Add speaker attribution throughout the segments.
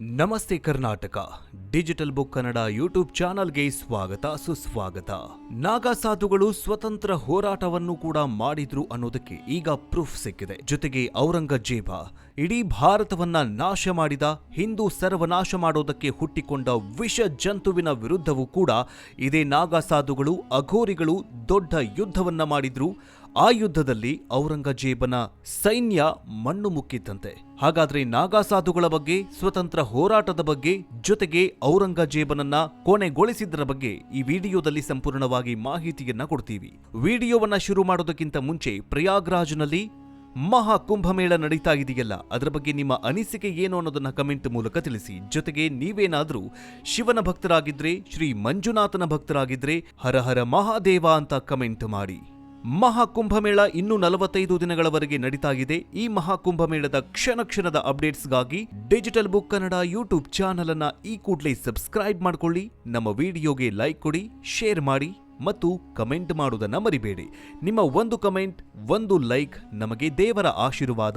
Speaker 1: ನಮಸ್ತೆ Karnataka, digital book Kannada YouTube ಚಾನಲ್ಗೆ ಸ್ವಾಗತ, ಸುಸ್ವಾಗತ. ನಾಗಾ ಸಾಧುಗಳು ಸ್ವತಂತ್ರ ಹೋರಾಟವನ್ನು ಕೂಡ ಮಾಡಿದ್ರು ಅನ್ನೋದಕ್ಕೆ ಈಗ ಪ್ರೂಫ್ ಸಿಕ್ಕಿದೆ. ಜೊತೆಗೆ ಔರಂಗಜೇಬ, ಇಡೀ ಭಾರತವನ್ನ ನಾಶ ಮಾಡಿದ, ಹಿಂದೂ ಸರ್ವನಾಶ ಮಾಡೋದಕ್ಕೆ ಹುಟ್ಟಿಕೊಂಡ ವಿಷ ಜಂತುವಿನ ವಿರುದ್ಧವೂ ಕೂಡ ಇದೇ ನಾಗಾ ಸಾಧುಗಳು ಅಘೋರಿಗಳು ದೊಡ್ಡ ಯುದ್ಧವನ್ನ ಮಾಡಿದ್ರು. ಆ ಯುದ್ಧದಲ್ಲಿ ಔರಂಗಜೇಬನ ಸೈನ್ಯ ಮಣ್ಣು ಮುಕ್ಕಿದ್ದಂತೆ. ಹಾಗಾದ್ರೆ ನಾಗಾ ಸಾಧುಗಳ ಬಗ್ಗೆ, ಸ್ವತಂತ್ರ ಹೋರಾಟದ ಬಗ್ಗೆ, ಜೊತೆಗೆ ಔರಂಗಜೇಬನನ್ನ ಕೊನೆಗೊಳಿಸಿದ್ದರ ಬಗ್ಗೆ ಈ ವಿಡಿಯೋದಲ್ಲಿ ಸಂಪೂರ್ಣವಾಗಿ ಮಾಹಿತಿಯನ್ನ ಕೊಡ್ತೀವಿ. ವಿಡಿಯೋವನ್ನ ಶುರು ಮಾಡೋದಕ್ಕಿಂತ ಮುಂಚೆ ಪ್ರಯಾಗ್ರಾಜ್ನಲ್ಲಿ ಮಹಾ ಕುಂಭಮೇಳ ನಡೀತಾ ಇದೆಯಲ್ಲ, ಅದರ ಬಗ್ಗೆ ನಿಮ್ಮ ಅನಿಸಿಕೆ ಏನು ಅನ್ನೋದನ್ನ ಕಮೆಂಟ್ ಮೂಲಕ ತಿಳಿಸಿ. ಜೊತೆಗೆ ನೀವೇನಾದ್ರೂ ಶಿವನ ಭಕ್ತರಾಗಿದ್ರೆ, ಶ್ರೀ ಮಂಜುನಾಥನ ಭಕ್ತರಾಗಿದ್ರೆ, ಹರ ಹರ ಮಹಾದೇವ ಅಂತ ಕಮೆಂಟ್ ಮಾಡಿ. ಮಹಾಕುಂಭಮೇಳ ಇನ್ನು ನಲವತ್ತೈದು ದಿನಗಳವರೆಗೆ ನಡೀತಾ ಇದೆ ಈ ಮಹಾಕುಂಭಮೇಳದ ಕ್ಷಣ ಕ್ಷಣದ ಅಪ್ಡೇಟ್ಸ್ಗಾಗಿ digital book Kannada YouTube channel ಅನ್ನ ಈ ಕೂಡಲೇ ಸಬ್ಸ್ಕ್ರೈಬ್ ಮಾಡ್ಕೊಳ್ಳಿ. ನಮ್ಮ ವಿಡಿಯೋಗೆ ಲೈಕ್ ಕೊಡಿ, ಶೇರ್ ಮಾಡಿ ಮತ್ತು ಕಮೆಂಟ್ ಮಾಡುವುದನ್ನು ಮರಿಬೇಡಿ. ನಿಮ್ಮ ಒಂದು ಕಮೆಂಟ್, ಒಂದು ಲೈಕ್ ನಮಗೆ ದೇವರ ಆಶೀರ್ವಾದ,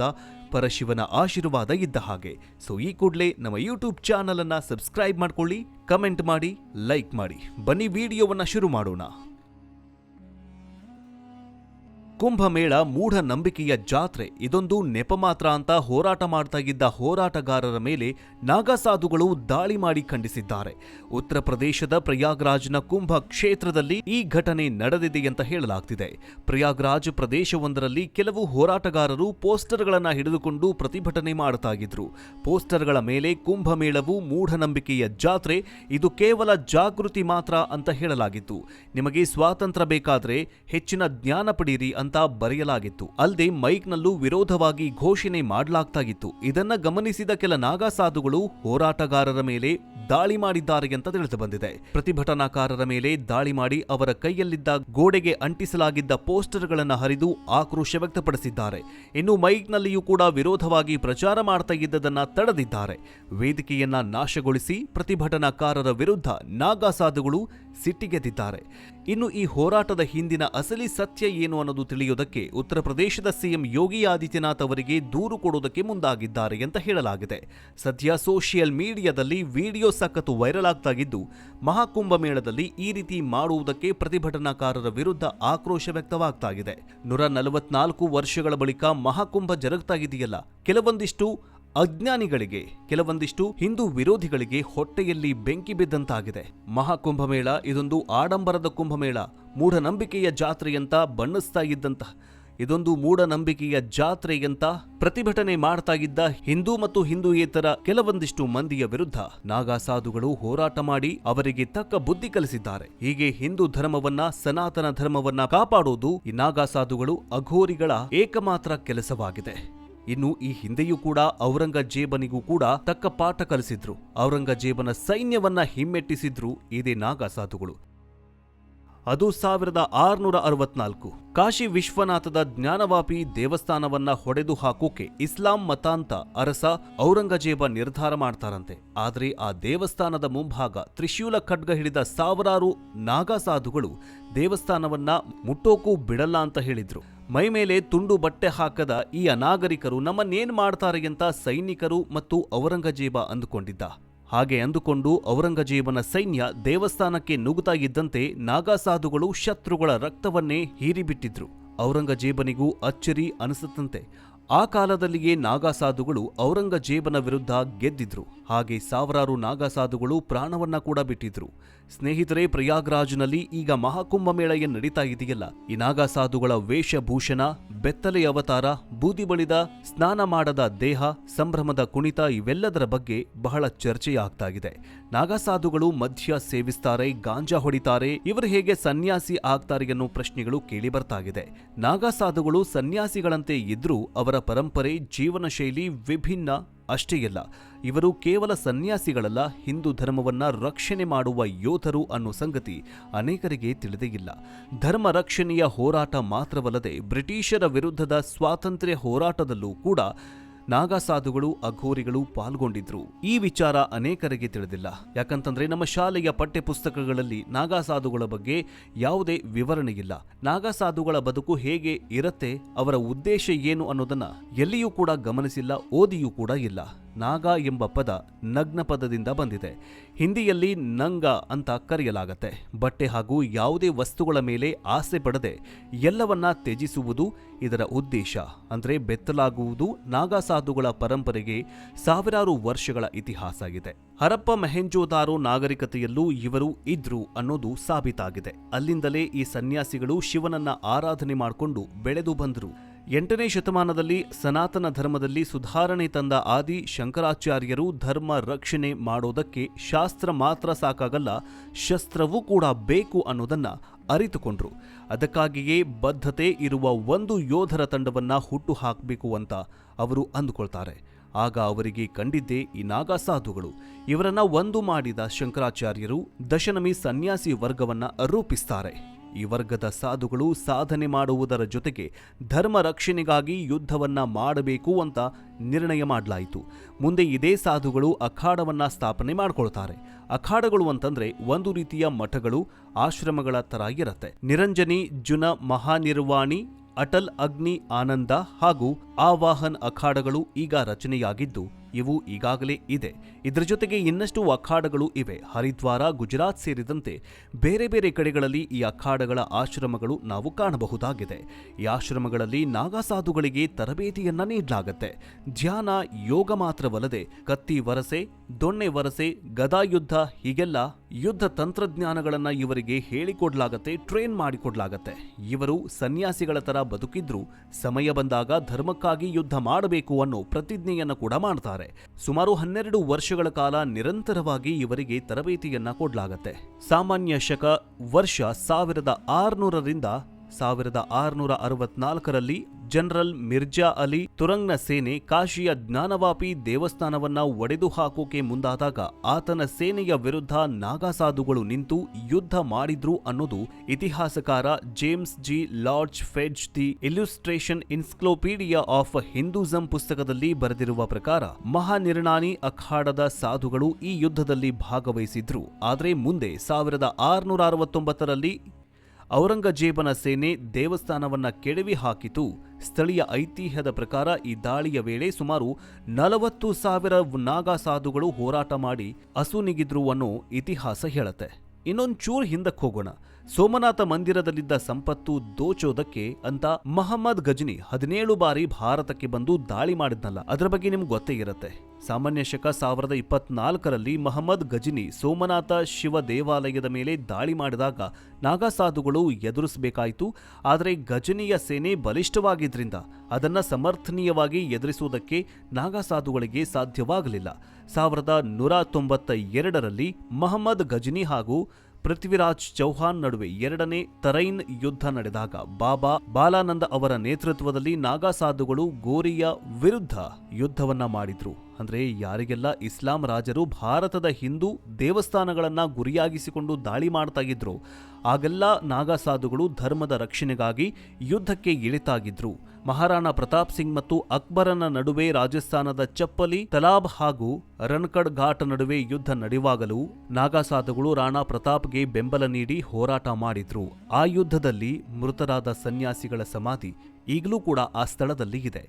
Speaker 1: ಪರಶಿವನ ಆಶೀರ್ವಾದ ಇದ್ದ ಹಾಗೆ. ಸೊ, ಈ ಕೂಡಲೇ ನಮ್ಮ ಯೂಟ್ಯೂಬ್ ಚಾನಲ್ ಅನ್ನ ಸಬ್ಸ್ಕ್ರೈಬ್ ಮಾಡ್ಕೊಳ್ಳಿ, ಕಮೆಂಟ್ ಮಾಡಿ, ಲೈಕ್ ಮಾಡಿ. ಬನ್ನಿ, ವಿಡಿಯೋವನ್ನು ಶುರು ಮಾಡೋಣ. ಕುಂಭಮೇಳ ಮೂಢ ನಂಬಿಕೆಯ ಜಾತ್ರೆ. ಇದೊಂದು ನೆಪ ಮಾತ್ರ ಅಂತ ಹೋರಾಟ ಮಾಡ್ತಾ ಹೋರಾಟಗಾರರ ಮೇಲೆ ನಾಗಾಸಾಧುಗಳು ದಾಳಿ ಮಾಡಿ ಖಂಡಿಸಿದ್ದಾರೆ. ಉತ್ತರ ಪ್ರದೇಶದ ಪ್ರಯಾಗ್ರಾಜ್ನ ಕುಂಭ ಕ್ಷೇತ್ರದಲ್ಲಿ ಈ ಘಟನೆ ನಡೆದಿದೆ ಅಂತ ಹೇಳಲಾಗ್ತಿದೆ. ಪ್ರಯಾಗ್ರಾಜ್ ಪ್ರದೇಶವೊಂದರಲ್ಲಿ ಕೆಲವು ಹೋರಾಟಗಾರರು ಪೋಸ್ಟರ್ಗಳನ್ನು ಹಿಡಿದುಕೊಂಡು ಪ್ರತಿಭಟನೆ ಮಾಡ್ತಾ ಇದ್ರು. ಪೋಸ್ಟರ್ಗಳ ಮೇಲೆ ಕುಂಭಮೇಳವು ಮೂಢನಂಬಿಕೆಯ ಜಾತ್ರೆ. ಇದು ಕೇವಲ ಜಾಗೃತಿ ಮಾತ್ರ ಅಂತ ಹೇಳಲಾಗಿತ್ತು. ನಿಮಗೆ ಸ್ವಾತಂತ್ರ್ಯ ಬೇಕಾದರೆ ಹೆಚ್ಚಿನ ಜ್ಞಾನ ಪಡೀರಿ ಅಂತ ಬರೆಯಲಾಗಿತ್ತು. ಅಲ್ಲದೆ ಮೈಕ್ನಲ್ಲೂ ವಿರೋಧವಾಗಿ ಘೋಷಣೆ ಮಾಡಲಾಗ್ತಾ ಇತ್ತು ಇದನ್ನ ಗಮನಿಸಿದ ಕೆಲ ನಾಗಾ ಸಾಧುಗಳು ಹೋರಾಟಗಾರರ ಮೇಲೆ ದಾಳಿ ಮಾಡಿದ್ದಾರೆ ಅಂತ ತಿಳಿದು ಬಂದಿದೆ. ಪ್ರತಿಭಟನಾಕಾರರ ಮೇಲೆ ದಾಳಿ ಮಾಡಿ ಅವರ ಕೈಯಲ್ಲಿದ್ದ ಗೋಡೆಗೆ ಅಂಟಿಸಲಾಗಿದ್ದ ಪೋಸ್ಟರ್ಗಳನ್ನು ಹರಿದು ಆಕ್ರೋಶ ವ್ಯಕ್ತಪಡಿಸಿದ್ದಾರೆ. ಇನ್ನು ಮೈಕ್ನಲ್ಲಿಯೂ ಕೂಡ ವಿರೋಧವಾಗಿ ಪ್ರಚಾರ ಮಾಡ್ತಾ ಇದ್ದದನ್ನ ತಡೆದಿದ್ದಾರೆ. ವೇದಿಕೆಯನ್ನ ನಾಶಗೊಳಿಸಿ ಪ್ರತಿಭಟನಾಕಾರರ ವಿರುದ್ಧ ನಾಗಾ ಸಾಧುಗಳು ಸಿಟ್ಟಿಗೆದ್ದಿದ್ದಾರೆ. ಇನ್ನು ಈ ಹೋರಾಟದ ಹಿಂದಿನ ಅಸಲಿ ಸತ್ಯ ಏನು ಅನ್ನೋದು ತಿಳಿಯೋದಕ್ಕೆ ಉತ್ತರ ಪ್ರದೇಶದ ಸಿಎಂ ಯೋಗಿ ಆದಿತ್ಯನಾಥ್ ಅವರಿಗೆ ದೂರು ಕೊಡುವುದಕ್ಕೆ ಮುಂದಾಗಿದ್ದಾರೆ ಅಂತ ಹೇಳಲಾಗಿದೆ. ಸದ್ಯ ಸೋಷಿಯಲ್ ಮೀಡಿಯಾದಲ್ಲಿ ವಿಡಿಯೋ ಸಖತ್ತು ವೈರಲ್ ಆಗ್ತಾ ಇದ್ದು, ಮಹಾಕುಂಭ ಮೇಳದಲ್ಲಿ ಈ ರೀತಿ ಮಾಡುವುದಕ್ಕೆ ಪ್ರತಿಭಟನಾಕಾರರ ವಿರುದ್ಧ ಆಕ್ರೋಶ ವ್ಯಕ್ತವಾಗ್ತಾ ಇದೆ. ನೂರ ನಲವತ್ನಾಲ್ಕು ವರ್ಷಗಳ ಬಳಿಕ ಮಹಾಕುಂಭ ಜರುಗ್ತಾ ಇದೆಯಲ್ಲ, ಕೆಲವೊಂದಿಷ್ಟು ಅಜ್ಞಾನಿಗಳಿಗೆ, ಕೆಲವೊಂದಿಷ್ಟು ಹಿಂದೂ ವಿರೋಧಿಗಳಿಗೆ ಹೊಟ್ಟೆಯಲ್ಲಿ ಬೆಂಕಿ ಬಿದ್ದಂತಾಗಿದೆ. ಮಹಾಕುಂಭಮೇಳ ಇದೊಂದು ಆಡಂಬರದ ಕುಂಭಮೇಳ, ಮೂಢನಂಬಿಕೆಯ ಜಾತ್ರೆಯಂತ ಬಣ್ಣಿಸ್ತಾ ಇದ್ದಂತಹ. ಇದೊಂದು ಮೂಢನಂಬಿಕೆಯ ಜಾತ್ರೆಯಂತ ಪ್ರತಿಭಟನೆ ಮಾಡ್ತಾ ಇದ್ದ ಹಿಂದೂ ಮತ್ತು ಹಿಂದೂಯೇತರ ಕೆಲವೊಂದಿಷ್ಟು ಮಂದಿಯ ವಿರುದ್ಧ ನಾಗಾ ಸಾಧುಗಳು ಹೋರಾಟ ಮಾಡಿ ಅವರಿಗೆ ತಕ್ಕ ಬುದ್ಧಿ ಕಲಿಸಿದ್ದಾರೆ. ಹೀಗೆ ಹಿಂದೂ ಧರ್ಮವನ್ನ, ಸನಾತನ ಧರ್ಮವನ್ನ ಕಾಪಾಡುವುದು ಈ ನಾಗಾ ಸಾಧುಗಳು ಅಘೋರಿಗಳ ಏಕಮಾತ್ರ ಕೆಲಸವಾಗಿದೆ. ಇನ್ನು ಈ ಹಿಂದೆಯೂ ಕೂಡ ಔರಂಗಜೇಬನಿಗೂ ಕೂಡ ತಕ್ಕ ಪಾಠ ಕಲಿಸಿದ್ರು. ಔರಂಗಜೇಬನ ಸೈನ್ಯವನ್ನ ಹಿಮ್ಮೆಟ್ಟಿಸಿದ್ರು ಇದೇ ನಾಗಾ ಸಾಧುಗಳು ಅದು ಸಾವಿರದ ಆರುನೂರ ಅರವತ್ನಾಲ್ಕು. ಕಾಶಿ ವಿಶ್ವನಾಥದ ಜ್ಞಾನವಾಪಿ ದೇವಸ್ಥಾನವನ್ನ ಹೊಡೆದು ಹಾಕೋಕೆ ಇಸ್ಲಾಂ ಮತಾಂತ ಅರಸ ಔರಂಗಜೇಬ ನಿರ್ಧಾರ ಮಾಡ್ತಾರಂತೆ. ಆದ್ರೆ ಆ ದೇವಸ್ಥಾನದ ಮುಂಭಾಗ ತ್ರಿಶೂಲ ಖಡ್ಗ ಹಿಡಿದ ಸಾವಿರಾರು ನಾಗಾ ಸಾಧುಗಳು ದೇವಸ್ಥಾನವನ್ನ ಮುಟ್ಟೋಕೂ ಬಿಡಲ್ಲ ಅಂತ ಹೇಳಿದ್ರು. ಮೈ ಮೇಲೆ ತುಂಡು ಬಟ್ಟೆ ಹಾಕದ ಈ ಅನಾಗರಿಕರು ನಮ್ಮನ್ನೇನ್ ಮಾಡ್ತಾರೆ ಅಂತ ಸೈನಿಕರು ಮತ್ತು ಔರಂಗಜೇಬ ಅಂದುಕೊಂಡಿದ್ದ. ಹಾಗೆ ಅಂದುಕೊಂಡು ಔರಂಗಜೇಬನ ಸೈನ್ಯ ದೇವಸ್ಥಾನಕ್ಕೆ ನುಗ್ಗುತ್ತಾ ಇದ್ದಂತೆ ನಾಗಾಸಾಧುಗಳು ಶತ್ರುಗಳ ರಕ್ತವನ್ನೇ ಹೀರಿಬಿಟ್ಟಿದ್ರು. ಔರಂಗಜೇಬನಿಗೂ ಅಚ್ಚರಿ ಅನಿಸುತ್ತಂತೆ ಆ ಕಾಲದಲ್ಲಿಯೇ ನಾಗಾಸಾಧುಗಳು ಔರಂಗಜೇಬನ ವಿರುದ್ಧ ಗೆದ್ದಿದ್ರು. ಹಾಗೆ ಸಾವಿರಾರು ನಾಗಾಸಾಧುಗಳು ಪ್ರಾಣವನ್ನ ಕೂಡ ಬಿಟ್ಟಿದ್ರು. ಸ್ನೇಹಿತರೆ, ಪ್ರಯಾಗ್ರಾಜ್ನಲ್ಲಿ ಈಗ ಮಹಾಕುಂಭಮೇಳ ಏನ್ ನಡೀತಾ ಇದೆಯಲ್ಲ. ಈ ನಾಗಾಸಾಧುಗಳ ವೇಷಭೂಷಣ ಬೆತ್ತಲೆ ಅವತಾರ, ಬೂದಿ ಬಳಿದ ಸ್ನಾನ ಮಾಡದ ದೇಹ, ಸಂಭ್ರಮದ ಕುಣಿತ ಇವೆಲ್ಲದರ ಬಗ್ಗೆ ಬಹಳ ಚರ್ಚೆಯಾಗ್ತಾ ಇದೆ ನಾಗಾಸಾಧುಗಳು ಮದ್ಯ ಸೇವಿಸ್ತಾರೆ, ಗಾಂಜಾ ಹೊಡಿತಾರೆ. ಇವರು ಹೇಗೆ ಸನ್ಯಾಸಿ ಆಗ್ತಾರೆ ಎನ್ನುವ ಪ್ರಶ್ನೆಗಳು ಕೇಳಿ ಬರ್ತಾಗಿದೆ. ನಾಗಾಸಾಧುಗಳು ಸನ್ಯಾಸಿಗಳಂತೆ ಇದ್ರೂ ಅವರ ಪರಂಪರೆ ಜೀವನ ಶೈಲಿ ವಿಭಿನ್ನ. ಅಷ್ಟೇ ಅಲ್ಲ, ಇವರು ಕೇವಲ ಸನ್ಯಾಸಿಗಳಲ್ಲ, ಹಿಂದೂ ಧರ್ಮವನ್ನ ರಕ್ಷಣೆ ಮಾಡುವ ಯೋಧರು ಅನ್ನೋ ಸಂಗತಿ ಅನೇಕರಿಗೆ ತಿಳಿದೇ ಇಲ್ಲ. ಧರ್ಮ ರಕ್ಷಣೆಯ ಹೋರಾಟ ಮಾತ್ರವಲ್ಲದೆ ಬ್ರಿಟಿಷರ ವಿರುದ್ಧದ ಸ್ವಾತಂತ್ರ್ಯ ಹೋರಾಟದಲ್ಲೂ ಕೂಡ ನಾಗಾಸಾಧುಗಳು, ಅಘೋರಿಗಳು ಪಾಲ್ಗೊಂಡಿದ್ರು. ಈ ವಿಚಾರ ಅನೇಕರಿಗೆ ತಿಳಿದಿಲ್ಲ. ಯಾಕಂತಂದ್ರೆ ನಮ್ಮ ಶಾಲೆಯ ಪಠ್ಯಪುಸ್ತಕಗಳಲ್ಲಿ ನಾಗಾಸಾಧುಗಳ ಬಗ್ಗೆ ಯಾವುದೇ ವಿವರಣೆ ಇಲ್ಲ. ನಾಗಾಸಾಧುಗಳ ಬದುಕು ಹೇಗೆ ಇರತ್ತೆ, ಅವರ ಉದ್ದೇಶ ಏನು ಅನ್ನೋದನ್ನ ಎಲ್ಲಿಯೂ ಕೂಡ ಗಮನಿಸಿಲ್ಲ, ಓದಿಯೂ ಕೂಡ ಇಲ್ಲ. ನಾಗ ಎಂಬ ಪದ ನಗ್ನ ಪದದಿಂದ ಬಂದಿದೆ. ಹಿಂದಿಯಲ್ಲಿ ನಂಗ ಅಂತ ಕರೆಯಲಾಗತ್ತೆ. ಬಟ್ಟೆ ಹಾಗೂ ಯಾವುದೇ ವಸ್ತುಗಳ ಮೇಲೆ ಆಸೆ ಪಡದೆ ಎಲ್ಲವನ್ನ ತ್ಯಜಿಸುವುದು ಇದರ ಉದ್ದೇಶ. ಅಂದರೆ ಬೆತ್ತಲಾಗುವುದು ನಾಗಾ ಸಾಧುಗಳ ಪರಂಪರೆಗೆ ಸಾವಿರಾರು ವರ್ಷಗಳ ಇತಿಹಾಸ ಇದೆ ಹರಪ್ಪ ಮೆಹೆಂಜೋದಾರೋ ನಾಗರಿಕತೆಯಲ್ಲೂ ಇವರು ಇದ್ರು ಅನ್ನೋದು ಸಾಬೀತಾಗಿದೆ. ಅಲ್ಲಿಂದಲೇ ಈ ಸನ್ಯಾಸಿಗಳು ಶಿವನನ್ನ ಆರಾಧನೆ ಮಾಡಿಕೊಂಡು ಬೆಳೆದು ಬಂದರು. ಎಂಟನೇ ಶತಮಾನದಲ್ಲಿ ಸನಾತನ ಧರ್ಮದಲ್ಲಿ ಸುಧಾರಣೆ ತಂದ ಆದಿ ಶಂಕರಾಚಾರ್ಯರು ಧರ್ಮ ರಕ್ಷಣೆ ಮಾಡೋದಕ್ಕೆ ಶಾಸ್ತ್ರ ಮಾತ್ರ ಸಾಕಾಗಲ್ಲ, ಶಸ್ತ್ರವೂ ಕೂಡ ಬೇಕು ಅನ್ನೋದನ್ನು ಅರಿತುಕೊಂಡ್ರು. ಅದಕ್ಕಾಗಿಯೇ ಬದ್ಧತೆ ಇರುವ ಒಂದು ಯೋಧರ ತಂಡವನ್ನು ಹುಟ್ಟು ಹಾಕಬೇಕು ಅಂತ ಅವರು ಅಂದುಕೊಳ್ತಾರೆ. ಆಗ ಅವರಿಗೆ ಕಂಡಿದ್ದೇ ಈ ನಾಗಾ ಸಾಧುಗಳು ಇವರನ್ನ ಒಂದು ಮಾಡಿದ ಶಂಕರಾಚಾರ್ಯರು ದಶನಮಿ ಸನ್ಯಾಸಿ ವರ್ಗವನ್ನ ರೂಪಿಸ್ತಾರೆ. ಈ ವರ್ಗದ ಸಾಧುಗಳು ಸಾಧನೆ ಮಾಡುವುದರ ಜೊತೆಗೆ ಧರ್ಮ ರಕ್ಷಣೆಗಾಗಿ ಯುದ್ಧವನ್ನ ಮಾಡಬೇಕು ಅಂತ ನಿರ್ಣಯ ಮಾಡಲಾಯಿತು. ಮುಂದೆ ಇದೇ ಸಾಧುಗಳು ಅಖಾಡವನ್ನ ಸ್ಥಾಪನೆ ಮಾಡ್ಕೊಳ್ತಾರೆ. ಅಖಾಡಗಳು ಅಂತಂದ್ರೆ ಒಂದು ರೀತಿಯ ಮಠಗಳು, ಆಶ್ರಮಗಳ ತರ ಇರುತ್ತೆ. ನಿರಂಜನಿ, ಜುನ, ಮಹಾನಿರ್ವಾಣಿ, ಅಟಲ್, ಅಗ್ನಿ, ಆನಂದ ಹಾಗೂ ಆವಾಹನ್ ಅಖಾಡಗಳು ಈಗ ರಚನೆಯಾಗಿದ್ದು ಇವು ಈಗಾಗಲೇ ಇದೆ. ಇದರ ಜೊತೆಗೆ ಇನ್ನಷ್ಟು ಅಖಾಡಗಳು ಇವೆ. ಹರಿದ್ವಾರ, ಗುಜರಾತ್ ಸೇರಿದಂತೆ ಬೇರೆ ಬೇರೆ ಕಡೆಗಳಲ್ಲಿ ಈ ಅಖಾಡಗಳ ಆಶ್ರಮಗಳು ನಾವು ಕಾಣಬಹುದಾಗಿದೆ. ಈ ಆಶ್ರಮಗಳಲ್ಲಿ ನಾಗಾ ಸಾಧುಗಳಿಗೆ ತರಬೇತಿಯನ್ನ ನೀಡಲಾಗುತ್ತೆ. ಧ್ಯಾನ, ಯೋಗ ಮಾತ್ರವಲ್ಲದೆ ಕತ್ತಿ ವರಸೆ, ದೊಣ್ಣೆ ವರಸೆ ಗದಾಯುದ್ಧ ಹೀಗೆಲ್ಲ ಯುದ್ಧ ತಂತ್ರಜ್ಞಾನಗಳನ್ನ ಇವರಿಗೆ ಹೇಳಿಕೊಡ್ಲಾಗತ್ತೆ, ಟ್ರೈನ್ ಮಾಡಿಕೊಡ್ಲಾಗತ್ತೆ. ಇವರು ಸನ್ಯಾಸಿಗಳ ತರ ಬದುಕಿದ್ರು, ಸಮಯ ಬಂದಾಗ ಧರ್ಮಕ್ಕಾಗಿ ಯುದ್ಧ ಮಾಡಬೇಕು ಅನ್ನೋ ಪ್ರತಿಜ್ಞೆಯನ್ನ ಕೂಡ ಮಾಡ್ತಾರೆ. ಸುಮಾರು ಹನ್ನೆರಡು ವರ್ಷಗಳ ಕಾಲ ನಿರಂತರವಾಗಿ ಇವರಿಗೆ ತರಬೇತಿಯನ್ನ ಕೊಡಲಾಗತ್ತೆ. ಸಾಮಾನ್ಯ ಶಕ ವರ್ಷ ಸಾವಿರದ ಆರುನೂರರಿಂದ ಸಾವಿರದ ಆರುನೂರ ಅರವತ್ನಾಲ್ಕರಲ್ಲಿ ಜನರಲ್ ಮಿರ್ಜಾ ಅಲಿ ತುರಂಗ್ನ ಸೇನೆ ಕಾಶಿಯ ಜ್ಞಾನವಾಪಿ ದೇವಸ್ಥಾನವನ್ನ ಒಡೆದು ಹಾಕೋಕೆ ಮುಂದಾದಾಗ ಆತನ ಸೇನೆಯ ವಿರುದ್ಧ ನಾಗಾಸಾಧುಗಳು ನಿಂತು ಯುದ್ಧ ಮಾಡಿದ್ರು ಅನ್ನೋದು ಇತಿಹಾಸಕಾರ James G Lochtefeld the illustration encyclopedia of Hinduism ಪುಸ್ತಕದಲ್ಲಿ ಬರೆದಿರುವ ಪ್ರಕಾರ ಮಹಾನಿರ್ಣಾನಿ ಅಖಾಡದ ಸಾಧುಗಳು ಈ ಯುದ್ಧದಲ್ಲಿ ಭಾಗವಹಿಸಿದ್ರು. ಆದರೆ ಮುಂದೆ ಸಾವಿರದ ಆರುನೂರ ಅರವತ್ತೊಂಬತ್ತರಲ್ಲಿ ಔರಂಗಜೇಬನ ಸೇನೆ ದೇವಸ್ಥಾನವನ್ನ ಕೆಡವಿ ಹಾಕಿತು. ಸ್ಥಳೀಯ ಐತಿಹ್ಯದ ಪ್ರಕಾರ ಈ ದಾಳಿಯ ವೇಳೆ ಸುಮಾರು ನಲವತ್ತು ಸಾವಿರ ನಾಗಾ ಸಾಧುಗಳು ಹೋರಾಟ ಮಾಡಿ ಅಸುನಿಗಿದ್ರು ಅನ್ನೋ ಇತಿಹಾಸ ಹೇಳುತ್ತೆ. ಇನ್ನೊಂದು ಚೂರು ಹಿಂದಕ್ಕೆ ಹೋಗೋಣ. ಸೋಮನಾಥ ಮಂದಿರದಲ್ಲಿದ್ದ ಸಂಪತ್ತು ದೋಚೋದಕ್ಕೆ ಅಂತ ಮಹಮ್ಮದ್ ಗಜ್ನಿ ಹದಿನೇಳು ಬಾರಿ ಭಾರತಕ್ಕೆ ಬಂದು ದಾಳಿ ಮಾಡಿದ್ನಲ್ಲ, ಅದರ ಬಗ್ಗೆ ನಿಮ್ಗೆ ಗೊತ್ತೇ ಇರುತ್ತೆ. ಸಾಮಾನ್ಯ ಶಕ ಸಾವಿರದ ಇಪ್ಪತ್ನಾಲ್ಕರಲ್ಲಿ ಮಹಮ್ಮದ್ ಗಜ್ನಿ ಸೋಮನಾಥ ಶಿವ ದೇವಾಲಯದ ಮೇಲೆ ದಾಳಿ ಮಾಡಿದಾಗ ನಾಗಾ ಸಾಧುಗಳು ಎದುರಿಸಬೇಕಾಯಿತು, ಆದರೆ ಗಜನಿಯ ಸೇನೆ ಬಲಿಷ್ಠವಾಗಿದ್ದರಿಂದ ಅದನ್ನು ಸಮರ್ಥನೀಯವಾಗಿ ಎದುರಿಸುವುದಕ್ಕೆ ನಾಗಾ ಸಾಧುಗಳಿಗೆ ಸಾಧ್ಯವಾಗಲಿಲ್ಲ. ಸಾವಿರದ ನೂರ ತೊಂಬತ್ತ ಎರಡರಲ್ಲಿ ಮಹಮ್ಮದ್ ಗಜ್ನಿ ಹಾಗೂ ಪೃಥ್ವಿರಾಜ್ ಚೌಹಾನ್ ನಡುವೆ ಎರಡನೇ ತರೈನ್ ಯುದ್ಧ ನಡೆದಾಗ ಬಾಬಾ ಬಾಲಾನಂದ ಅವರ ನೇತೃತ್ವದಲ್ಲಿ ನಾಗಾ ಸಾಧುಗಳು ಗೋರಿಯ ವಿರುದ್ಧ ಯುದ್ಧವನ್ನ ಮಾಡಿದ್ರು. ಅಂದ್ರೆ ಯಾರಿಗೆಲ್ಲ ಇಸ್ಲಾಂ ರಾಜರು ಭಾರತದ ಹಿಂದೂ ದೇವಸ್ಥಾನಗಳನ್ನ ಗುರಿಯಾಗಿಸಿಕೊಂಡು ದಾಳಿ ಮಾಡ್ತಾ ಇದ್ರು, ಆಗೆಲ್ಲ ನಾಗಾ ಸಾಧುಗಳು ಧರ್ಮದ ರಕ್ಷಣೆಗಾಗಿ ಯುದ್ಧಕ್ಕೆ ಇಳಿತಾಗಿದ್ರು. ಮಹಾರಾಣಾ ಪ್ರತಾಪ್ ಸಿಂಗ್ ಮತ್ತು ಅಕ್ಬರನ ನಡುವೆ ರಾಜಸ್ಥಾನದ ಚಪ್ಪಲಿ, ತಲಾಬ್ ಹಾಗೂ ರನ್ಕಡ್ ಘಾಟ್ ನಡುವೆ ಯುದ್ಧ ನಡೆಯುವಾಗಲೂ ನಾಗಾಸಾಧುಗಳು ರಾಣಾ ಪ್ರತಾಪ್ಗೆ ಬೆಂಬಲ ನೀಡಿ ಹೋರಾಟ ಮಾಡಿದ್ರು. ಆ ಯುದ್ಧದಲ್ಲಿ ಮೃತರಾದ ಸನ್ಯಾಸಿಗಳ ಸಮಾಧಿ ಈಗಲೂ ಕೂಡ ಆ ಸ್ಥಳದಲ್ಲಿ ಇದೆ.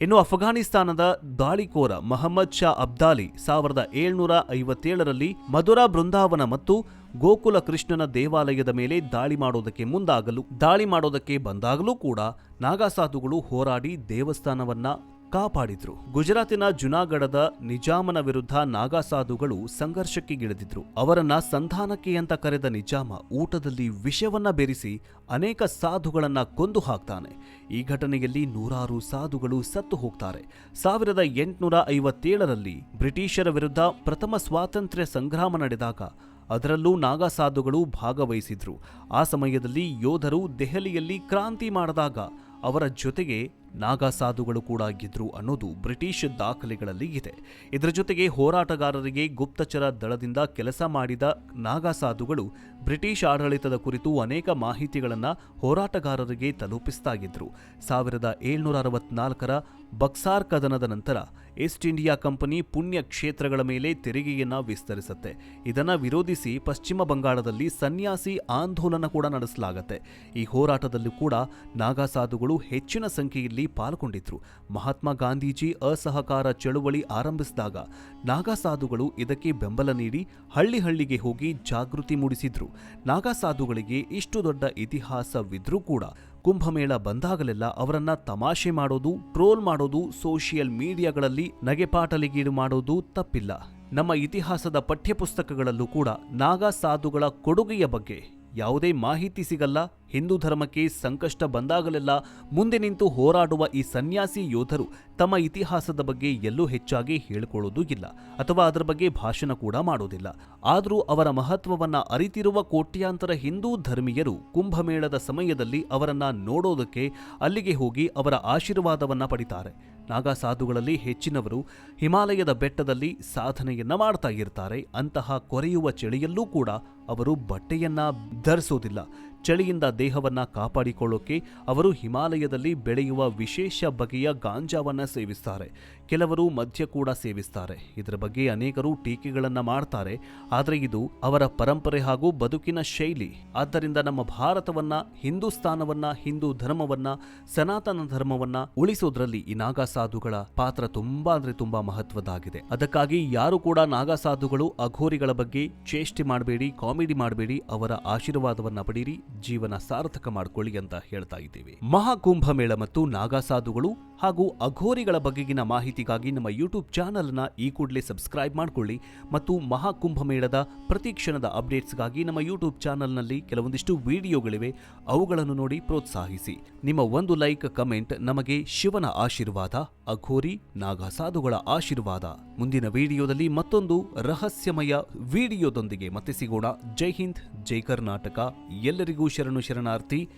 Speaker 1: ಇನ್ನು ಅಫ್ಘಾನಿಸ್ತಾನದ ದಾಳಿಕೋರ ಮಹಮ್ಮದ್ ಶಾ ಅಬ್ದಾಲಿ ಸಾವಿರದ ಏಳ್ನೂರ ಐವತ್ತೇಳರಲ್ಲಿ ಮಧುರಾ ಬೃಂದಾವನ ಮತ್ತು ಗೋಕುಲ ಕೃಷ್ಣನ ದೇವಾಲಯದ ಮೇಲೆ ದಾಳಿ ಮಾಡೋದಕ್ಕೆ ಮುಂದಾಗಲು, ದಾಳಿ ಮಾಡೋದಕ್ಕೆ ಬಂದಾಗಲೂ ಕೂಡ ನಾಗಾಸಾಧುಗಳು ಹೋರಾಡಿ ದೇವಸ್ಥಾನವನ್ನ ಕಾಪಾಡಿದ್ರು. ಗುಜರಾತಿನ ಜುನಾಗಢದ ನಿಜಾಮನ ವಿರುದ್ಧ ನಾಗಾಸಾಧುಗಳು ಸಂಘರ್ಷಕ್ಕೆಗಿಳಿದಿದ್ರು ಅವರನ್ನ ಸಂಧಾನಕ್ಕೆ ಅಂತ ಕರೆದ ನಿಜಾಮ ಊಟದಲ್ಲಿ ವಿಷವನ್ನ ಬೆರೆಸಿ ಅನೇಕ ಸಾಧುಗಳನ್ನ ಕೊಂದು ಹಾಕ್ತಾನೆ. ಈ ಘಟನೆಯಲ್ಲಿ ನೂರಾರು ಸಾಧುಗಳು ಸತ್ತು ಹೋಗ್ತಾರೆ. ಸಾವಿರದ ಎಂಟುನೂರ ಐವತ್ತೇಳರಲ್ಲಿ ಬ್ರಿಟಿಷರ ವಿರುದ್ಧ ಪ್ರಥಮ ಸ್ವಾತಂತ್ರ್ಯ ಸಂಗ್ರಾಮ ನಡೆದಾಗ ಅದರಲ್ಲೂ ನಾಗಾ ಸಾಧುಗಳು ಭಾಗವಹಿಸಿದ್ರು. ಆ ಸಮಯದಲ್ಲಿ ಯೋಧರು ದೆಹಲಿಯಲ್ಲಿ ಕ್ರಾಂತಿ ಮಾಡಿದಾಗ ಅವರ ಜೊತೆಗೆ ನಾಗಾ ಸಾಧುಗಳು ಕೂಡ ಆಗಿದ್ರು ಅನ್ನೋದು ಬ್ರಿಟಿಷ್ ದಾಖಲೆಗಳಲ್ಲಿ ಇದೆ. ಇದರ ಜೊತೆಗೆ ಹೋರಾಟಗಾರರಿಗೆ ಗುಪ್ತಚರ ದಳದಿಂದ ಕೆಲಸ ಮಾಡಿದ ನಾಗಾ ಸಾಧುಗಳು ಬ್ರಿಟಿಷ್ ಆಡಳಿತದ ಕುರಿತು ಅನೇಕ ಮಾಹಿತಿಗಳನ್ನು ಹೋರಾಟಗಾರರಿಗೆ ತಲುಪಿಸ್ತಾಗಿದ್ರು ಸಾವಿರದ ಏಳ್ನೂರ ಅರವತ್ನಾಲ್ಕರ ಬಕ್ಸಾರ್ ಕದನದ ನಂತರ ಈಸ್ಟ್ ಇಂಡಿಯಾ ಕಂಪನಿ ಪುಣ್ಯ ಕ್ಷೇತ್ರಗಳ ಮೇಲೆ ತೆರಿಗೆಯನ್ನು ವಿಸ್ತರಿಸುತ್ತೆ. ಇದನ್ನು ವಿರೋಧಿಸಿ ಪಶ್ಚಿಮ ಬಂಗಾಳದಲ್ಲಿ ಸನ್ಯಾಸಿ ಆಂದೋಲನ ಕೂಡ ನಡೆಸಲಾಗುತ್ತೆ. ಈ ಹೋರಾಟದಲ್ಲೂ ಕೂಡ ನಾಗಾಸಾಧುಗಳು ಹೆಚ್ಚಿನ ಸಂಖ್ಯೆಯಲ್ಲಿ ಪಾಲ್ಗೊಂಡಿದ್ರು. ಮಹಾತ್ಮ ಗಾಂಧೀಜಿ ಅಸಹಕಾರ ಚಳುವಳಿ ಆರಂಭಿಸಿದಾಗ ನಾಗಾಸಾಧುಗಳು ಇದಕ್ಕೆ ಬೆಂಬಲ ನೀಡಿ ಹಳ್ಳಿ ಹಳ್ಳಿಗೆ ಹೋಗಿ ಜಾಗೃತಿ ಮೂಡಿಸಿದ್ರು. ನಾಗಾಸಾಧುಗಳಿಗೆ ಇಷ್ಟು ದೊಡ್ಡ ಇತಿಹಾಸವಿದ್ರೂ ಕೂಡ ಕುಂಭಮೇಳ ಬಂದಾಗಲೆಲ್ಲ ಅವರನ್ನ ತಮಾಷೆ ಮಾಡೋದು, ಟ್ರೋಲ್ ಮಾಡೋದು, ಸೋಷಿಯಲ್ ಮೀಡಿಯಾಗಳಲ್ಲಿ ನಗೆಪಾಟಲಿಗೀಡು ಮಾಡೋದು ತಪ್ಪಿಲ್ಲ. ನಮ್ಮ ಇತಿಹಾಸದ ಪಠ್ಯಪುಸ್ತಕಗಳಲ್ಲೂ ಕೂಡ ನಾಗಾ ಸಾಧುಗಳ ಕೊಡುಗೆಯ ಬಗ್ಗೆ ಯಾವುದೇ ಮಾಹಿತಿ ಸಿಗಲ್ಲ, ಹಿಂದೂ ಧರ್ಮಕ್ಕೆ ಸಂಕಷ್ಟ ಬಂದಾಗಲೆಲ್ಲ ಮುಂದೆ ನಿಂತು ಹೋರಾಡುವ ಈ ಸನ್ಯಾಸಿ ಯೋಧರು ತಮ್ಮ ಇತಿಹಾಸದ ಬಗ್ಗೆ ಎಲ್ಲೂ ಹೆಚ್ಚಾಗಿ ಹೇಳಿಕೊಳ್ಳೋದೂ ಇಲ್ಲ ಅಥವಾ ಅದರ ಬಗ್ಗೆ ಭಾಷಣ ಕೂಡ ಮಾಡೋದಿಲ್ಲ. ಆದರೂ ಅವರ ಮಹತ್ವವನ್ನ ಅರಿತಿರುವ ಕೋಟ್ಯಾಂತರ ಹಿಂದೂ ಧರ್ಮೀಯರು ಕುಂಭಮೇಳದ ಸಮಯದಲ್ಲಿ ಅವರನ್ನ ನೋಡೋದಕ್ಕೆ ಅಲ್ಲಿಗೆ ಹೋಗಿ ಅವರ ಆಶೀರ್ವಾದವನ್ನ ಪಡಿತಾರೆ. ನಾಗಾ ಸಾಧುಗಳಲ್ಲಿ ಹೆಚ್ಚಿನವರು ಹಿಮಾಲಯದ ಬೆಟ್ಟದಲ್ಲಿ ಸಾಧನೆಯನ್ನ ಮಾಡ್ತಾ ಇರ್ತಾರೆ, ಅಂತಹ ಕೊರೆಯುವ ಚಳಿಯಲ್ಲೂ ಕೂಡ ಅವರು ಬಟ್ಟೆಯನ್ನ ಧರಿಸೋದಿಲ್ಲ. ಚಳಿಯಿಂದ ದೇಹವನ್ನ ಕಾಪಾಡಿಕೊಳ್ಳೋಕೆ ಅವರು ಹಿಮಾಲಯದಲ್ಲಿ ಬೆಳೆಯುವ ವಿಶೇಷ ಬಗೆಯ ಗಾಂಜಾವನ್ನ ಸೇವಿಸ್ತಾರೆ. ಕೆಲವರು ಮದ್ಯ ಕೂಡ ಸೇವಿಸ್ತಾರೆ. ಇದರ ಬಗ್ಗೆ ಅನೇಕರು ಟೀಕೆಗಳನ್ನು ಮಾಡ್ತಾರೆ. ಆದರೆ ಇದು ಅವರ ಪರಂಪರೆ ಹಾಗೂ ಬದುಕಿನ ಶೈಲಿ. ಆದ್ದರಿಂದ ನಮ್ಮ ಭಾರತವನ್ನ, ಹಿಂದೂಸ್ತಾನವನ್ನ, ಹಿಂದೂ ಧರ್ಮವನ್ನ, ಸನಾತನ ಧರ್ಮವನ್ನ ಉಳಿಸೋದ್ರಲ್ಲಿ ಈ ನಾಗಾ ಸಾಧುಗಳ ಪಾತ್ರ ತುಂಬಾ ಅಂದ್ರೆ ತುಂಬಾ ಮಹತ್ವದಾಗಿದೆ ಅದಕ್ಕಾಗಿ ಯಾರು ಕೂಡ ನಾಗಾ ಸಾಧುಗಳು ಅಘೋರಿಗಳ ಬಗ್ಗೆ ಚೇಷ್ಟೆ ಮಾಡಬೇಡಿ ಕಾಮಿಡಿ ಮಾಡಬೇಡಿ, ಅವರ ಆಶೀರ್ವಾದವನ್ನ ಪಡೀರಿ, ಜೀವನ ಸಾರ್ಥಕ ಮಾಡಿಕೊಳ್ಳಿ ಅಂತ ಹೇಳ್ತಾ ಇದ್ದೀವಿ. ಮಹಾಕುಂಭ ಮೇಳ ಮತ್ತು ನಾಗಾಸಾಧುಗಳು ಹಾಗೂ ಅಘೋರಿಗಳ ಬಗೆಗಿನ ಮಾಹಿತಿಗಾಗಿ ನಮ್ಮ ಯೂಟ್ಯೂಬ್ ಚಾನಲ್ನ ಈ ಕೂಡಲೇ ಸಬ್ಸ್ಕ್ರೈಬ್ ಮಾಡಿಕೊಳ್ಳಿ ಮತ್ತು ಮಹಾಕುಂಭ ಮೇಳದ ಪ್ರತಿ ಕ್ಷಣದ ಅಪ್ಡೇಟ್ಸ್ಗಾಗಿ ನಮ್ಮ ಯೂಟ್ಯೂಬ್ ಚಾನಲ್ನಲ್ಲಿ ಕೆಲವೊಂದಿಷ್ಟು ವಿಡಿಯೋಗಳಿವೆ, ಅವುಗಳನ್ನು ನೋಡಿ ಪ್ರೋತ್ಸಾಹಿಸಿ. ನಿಮ್ಮ ಒಂದು ಲೈಕ್, ಕಮೆಂಟ್ ನಮಗೆ ಶಿವನ ಆಶೀರ್ವಾದ, ಅಘೋರಿ, ನಾಗಸಾಧುಗಳ ಆಶೀರ್ವಾದ. ಮುಂದಿನ ವಿಡಿಯೋದಲ್ಲಿ ಮತ್ತೊಂದು ರಹಸ್ಯಮಯ ವಿಡಿಯೋದೊಂದಿಗೆ ಮತ್ತೆ ಸಿಗೋಣ. ಜೈ ಹಿಂದ್ ಜೈ ಕರ್ನಾಟಕ. ಎಲ್ಲರಿಗೂ ಶರಣು ಶರಣಾರ್ಥಿ.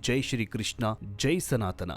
Speaker 1: ಜೈ ಶ್ರೀ ಕೃಷ್ಣ ಜೈ ಸನಾತನ.